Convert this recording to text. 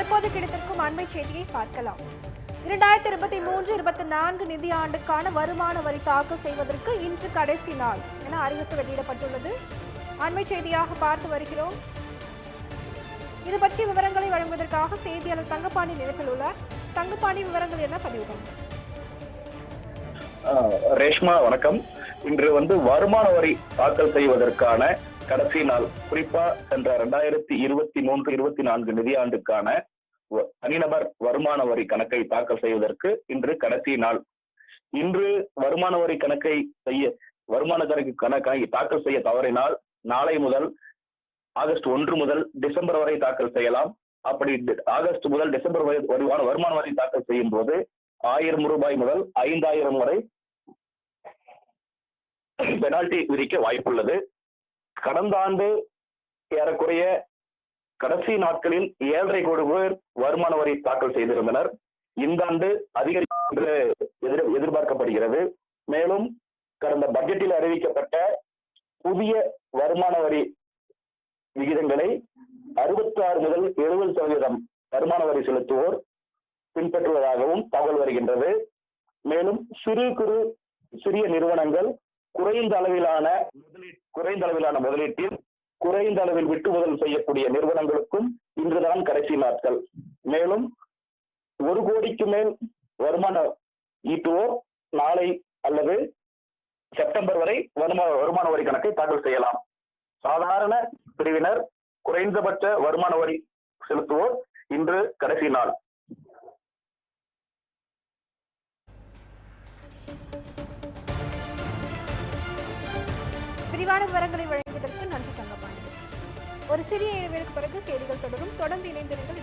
தற்போது கிடைத்திருக்கும் அண்மை செய்தியை பார்க்கலாம். இரண்டாயிரத்தி இருபத்தி மூன்று இருபத்தி நான்கு நிதியாண்டுக்கான வருமான வரி தாக்கல் செய்வதற்கு இன்று கடைசி நாள் என அறிவிப்பு வெளியிடப்பட்டுள்ளது. அண்மை செய்தியாக பார்த்து வருகிறோம். இது பற்றிய விவரங்களை வழங்குவதற்காக செய்தியாளர் தங்கப்பாண்டி நிலைப்பில் உள்ள தங்கப்பாண்டி விவரங்கள் என்ன பதிவு? ரேஷ்மா வணக்கம். இன்று வந்து வருமான வரி தாக்கல் செய்வதற்கான கடைசி நாள். குறிப்பா சென்ற இரண்டாயிரத்தி இருபத்தி மூன்று இருபத்தி நான்கு நிதியாண்டுக்கான தனிநபர் வருமான வரி கணக்கை தாக்கல் செய்வதற்கு இன்று கடைசி நாள். இன்று வருமான வரி கணக்கை செய்ய வருமான கணக்கு கணக்கை தாக்கல் செய்ய தவறினால் நாளை முதல் ஆகஸ்ட் ஒன்று முதல் டிசம்பர் வரை தாக்கல் செய்யலாம். அப்படி ஆகஸ்ட் முதல் டிசம்பர் வரை வருமான வருமான வரி தாக்கல் செய்யும் போது ஆயிரம் ரூபாய் முதல் ஐந்தாயிரம் வரை பெனால்டி விதிக்க வாய்ப்புள்ளது. கடந்த ஆண்டு ஏறக்குறைய கடைசி நாட்களில் ஏழரை கோடி பேர் வருமான வரி தாக்கல் செய்திருந்தனர். இந்த ஆண்டு அதிகரிக்கும் என்று எதிர் எதிர்பார்க்கப்படுகிறது. மேலும் கடந்த பட்ஜெட்டில் அறிவிக்கப்பட்ட புதிய வருமான வரி விகிதங்களை அறுபத்தி ஆறு முதல் எழுபது சதவீதம் வருமான வரி செலுத்துவோர் பின்பற்றுவதாகவும் தகவல் வருகின்றது. மேலும் சிறு குறு சிறிய நிறுவனங்கள் குறைந்த அளவிலான முதலீட் குறைந்த அளவிலான முதலீட்டில் குறைந்த அளவில் விட்டு முதல் செய்யக்கூடிய நிறுவனங்களுக்கும் இன்றுதான் கடைசி நாட்கள். மேலும் ஒரு கோடிக்கு மேல் வருமானம் ஈட்டுவோர் நாளை அல்லது செப்டம்பர் வரை வருமான வருமான வரி கணக்கை தாக்கல் செய்யலாம். சாதாரண பிரிவினர் குறைந்தபட்ச வருமான வரி செலுத்துவோர் இன்று கடைசி நாள். விரிவான விவரங்களை வழங்கியதற்கு நன்றி தங்கப்பாண்டி ஒரு சிறிய இடைவெளிக்கு பிறகு செய்திகள் தொடரும். தொடர்ந்து இணைந்திருங்கள்.